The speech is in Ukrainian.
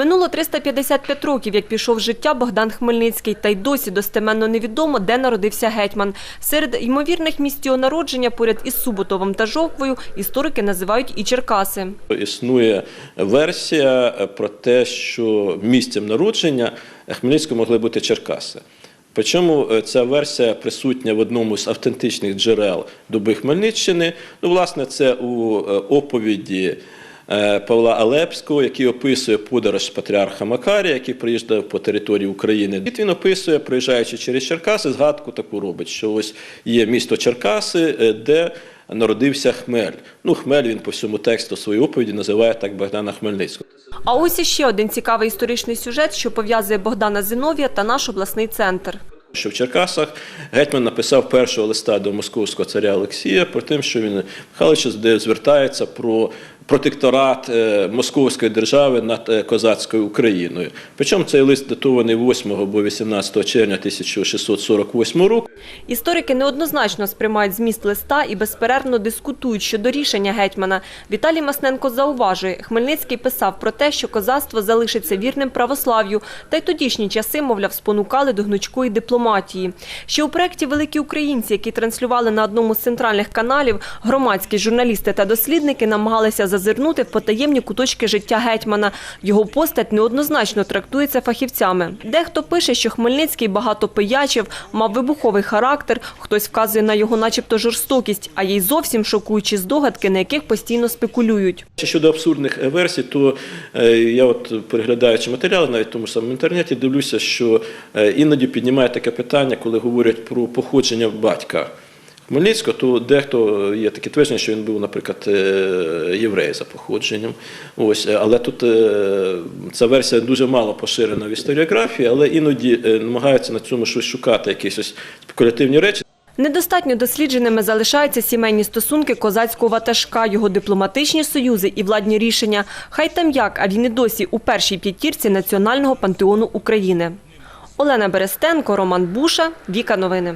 Минуло 355 років, як пішов життя Богдан Хмельницький, та й досі достеменно невідомо, де народився гетьман. Серед ймовірних місць його народження поряд із Суботовом та Жовквою історики називають і Черкаси. Існує версія про те, що місцем народження Хмельницького могли бути Черкаси. Причому е, ця версія присутня в одному з автентичних джерел доби Хмельниччини. Ну, власне, це у е, оповіді Павла Алепського, який описує подорож патріарха Макарія, який приїжджав по території України. І він описує, проїжджаючи через Черкаси, згадку таку робить, що ось є місто Черкаси, е, де народився Хмель. Ну, Хмель він по всьому тексту своєї оповіді називає так Богдана Хмельницького. А ось іще один цікавий історичний сюжет, що пов'язує Богдана Зиновія та наш обласний центр. Що в Черкасах гетьман написав першого листа до московського царя Олексія про те, що він Михайлович де звертається про протекторат е, Московської держави над е, козацькою Україною. Причому цей лист датований 8 або 18 червня 1648 року. Історики неоднозначно сприймають зміст листа і безперервно дискутують щодо рішення гетьмана. Віталій Масненко зауважує, Хмельницький писав про те, що козацтво залишиться вірним православ'ю, та й тодішні часи, мовляв, спонукали до гнучкої дипломатії. Ще у проєкті «Великі українці», який транслювали на одному з центральних каналів, громадські журналісти та дослідники намагалися зазирнути в потаємні куточки життя гетьмана. Його постать неоднозначно трактується фахівцями. Дехто пише, що Хмельницький багато пиячив, мав вибуховий характер, хтось вказує на його начебто жорстокість, а є й зовсім шокуючі здогадки, на яких постійно спекулюють. Щодо абсурдних е, версій, то е, я от переглядаючи матеріали, навіть в тому ж самому інтернеті, дивлюся, що е, іноді піднімає таке питання, коли говорять про походження батька. Хмельницького, то дехто є таке твердження, що він був, наприклад, е, єврей за походженням. Ось, е, але тут е, ця версія дуже мало поширена в історіографії, але іноді намагаються на цьому щось шукати, якісь спекулятивні речі. Недостатньо дослідженими залишаються сімейні стосунки козацького ватажка, його дипломатичні союзи і владні рішення. Хай там як, а він і досі у першій п'ятірці національного пантеону України. Олена Берестенко, Роман Буша, Віка Новини.